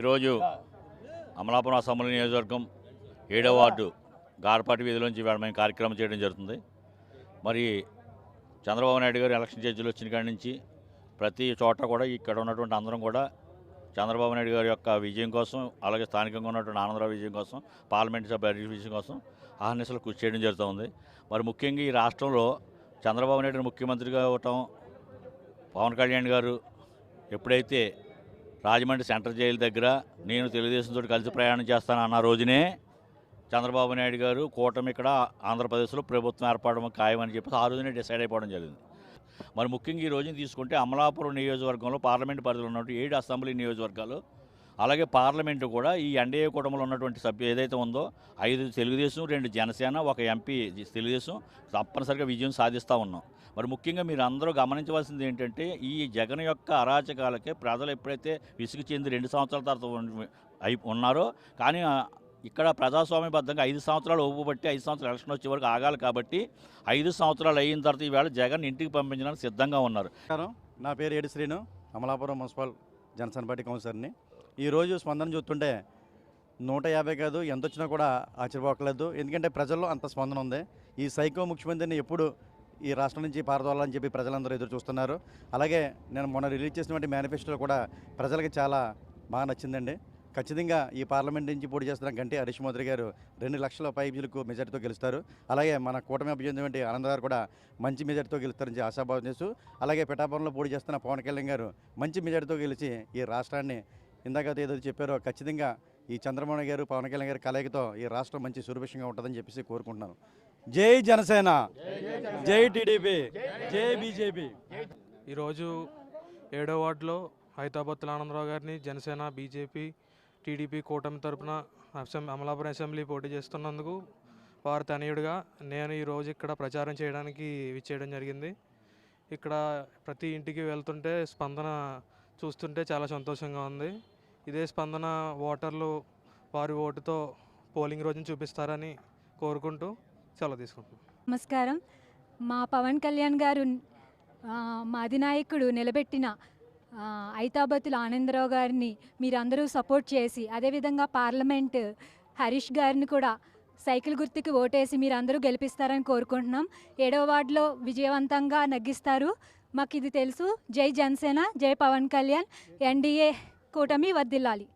ఈరోజు అమలాపురం అసెంబ్లీ నియోజకవర్గం ఏడవ వార్డు గార్పాటి వీధిలోంచి మేము కార్యక్రమం చేయడం జరుగుతుంది. మరి చంద్రబాబు నాయుడు గారు ఎలక్షన్ జడ్జిలు వచ్చిన కాడి నుంచి ప్రతి చోట కూడా ఇక్కడ ఉన్నటువంటి అందరం కూడా చంద్రబాబు నాయుడు గారి యొక్క విజయం కోసం అలాగే స్థానికంగా ఉన్నటువంటి ఆనందరావు విజయం కోసం పార్లమెంట్ సభ్య విజయం కోసం ఆహర్నిశలు కృషి చేయడం జరుగుతుంది మరి ముఖ్యంగా ఈ రాష్ట్రంలో చంద్రబాబు నాయుడు ముఖ్యమంత్రిగా అవటం పవన్ కళ్యాణ్ గారు ఎప్పుడైతే రాజమండ్రి సెంట్రల్ జైలు దగ్గర నేను తెలుగుదేశంతో కలిసి ప్రయాణం చేస్తాను అన్న రోజునే చంద్రబాబు నాయుడు గారు కూటమి ఇక్కడ ఆంధ్రప్రదేశ్లో ప్రభుత్వం ఏర్పడడం ఖాయమని చెప్పి ఆ రోజునే డిసైడ్ అయిపోవడం జరిగింది. మరి ముఖ్యంగా ఈ రోజున తీసుకుంటే అమలాపురం నియోజకవర్గంలో పార్లమెంట్ పరిధిలో ఉన్నటువంటి ఏడు అసెంబ్లీ నియోజకవర్గాలు అలాగే పార్లమెంటు కూడా ఈ ఎన్డీఏ కుటుంబంలో ఉన్నటువంటి సభ్యు ఏదైతే ఉందో ఐదు తెలుగుదేశం రెండు జనసేన ఒక ఎంపీ తెలుగుదేశం తప్పనిసరిగా విజయం సాధిస్తూ ఉన్నాం. మరి ముఖ్యంగా మీరు అందరూ గమనించవలసింది ఏంటంటే ఈ జగన్ యొక్క అరాచకాలకే ప్రజలు ఎప్పుడైతే విసుగు చెంది రెండు సంవత్సరాల తర్వాత అయి ఉన్నారో కానీ ఇక్కడ ప్రజాస్వామ్యబద్ధంగా ఐదు సంవత్సరాలు ఓపుబట్టి ఐదు సంవత్సరాలు ఎలక్షన్ వచ్చే వరకు ఆగాలి కాబట్టి ఐదు సంవత్సరాలు అయిన తర్వాత ఈవేళ జగన్ ఇంటికి పంపించడానికి సిద్ధంగా ఉన్నారు. నా పేరు ఏడు శ్రీను అమలాపురం మున్సిపల్ జనసేన పార్టీ కౌన్సిలర్ని. ఈరోజు స్పందన చూస్తుంటే నూట యాభై కాదు ఎంత వచ్చినా కూడా ఆశ్చర్యపోకలేదు. ఎందుకంటే ప్రజల్లో అంత స్పందన ఉంది. ఈ సైకో ముఖ్యమంత్రిని ఎప్పుడు ఈ రాష్ట్రం నుంచి పారదోలాలని చెప్పి ప్రజలందరూ ఎదురు చూస్తున్నారు. అలాగే నేను మొన్న రిలీజ్ చేసినటువంటి మేనిఫెస్టోలో కూడా ప్రజలకి చాలా బాగా నచ్చిందండి. ఖచ్చితంగా ఈ పార్లమెంట్ నుంచి పోటీ చేస్తున్న గంటి హరీష్ మోదీ గారు రెండు లక్షల పైపులకు మెజార్టీతో గెలుస్తారు. అలాగే మన కూటమి అభ్యర్థి ఆనంద్ గారు కూడా మంచి మెజార్టీతో గెలుస్తారని ఆశాభావం చేస్తూ అలాగే పిఠాపురంలో పోటీ చేస్తున్న పవన్ కళ్యాణ్ గారు మంచి మెజార్టీతో గెలిచి ఈ రాష్ట్రాన్ని ఇందాక ఏదో చెప్పారో ఖచ్చితంగా ఈ చంద్రబాబు గారు పవన్ కళ్యాణ్ గారి కలయికతో ఈ రాష్ట్రం మంచి సురభిషంగా ఉంటుందని చెప్పేసి కోరుకుంటున్నాను. జై జనసేన! జై టీడీపీ! జై బీజేపీ! ఈరోజు ఏడో వార్డులో హైదరాబాద్ ఆనందరావు గారిని జనసేన బీజేపీ టీడీపీ కూటమి తరపున అసెం అమలాపురం అసెంబ్లీ పోటీ చేస్తున్నందుకు వారి తనయుడిగా నేను ఈరోజు ఇక్కడ ప్రచారం చేయడానికి విచ్చేయడం జరిగింది. ఇక్కడ ప్రతి ఇంటికి వెళ్తుంటే స్పందన చూస్తుంటే చాలా సంతోషంగా ఉంది. ఇదే స్పందన ఓటర్లు వారి ఓటుతో పోలింగ్ రోజున చూపిస్తారని కోరుకుంటూ సెలవు తీసుకుంటున్నాను నమస్కారం. మా పవన్ కళ్యాణ్ గారు మా అధినాయకుడు నిలబెట్టిన ఐతాబతులు ఆనందరావు గారిని మీరందరూ సపోర్ట్ చేసి అదేవిధంగా పార్లమెంట్ హరీష్ గారిని కూడా సైకిల్ గుర్తుకి ఓటేసి మీరందరూ గెలిపిస్తారని కోరుకుంటున్నాం. ఏడవ వార్డులో విజయవంతంగా నగ్గిస్తారు. మాకు ఇది తెలుసు. జై జనసేన జై పవన్ కళ్యాణ్. ఎన్డీఏ కూటమి వర్దిల్లాలి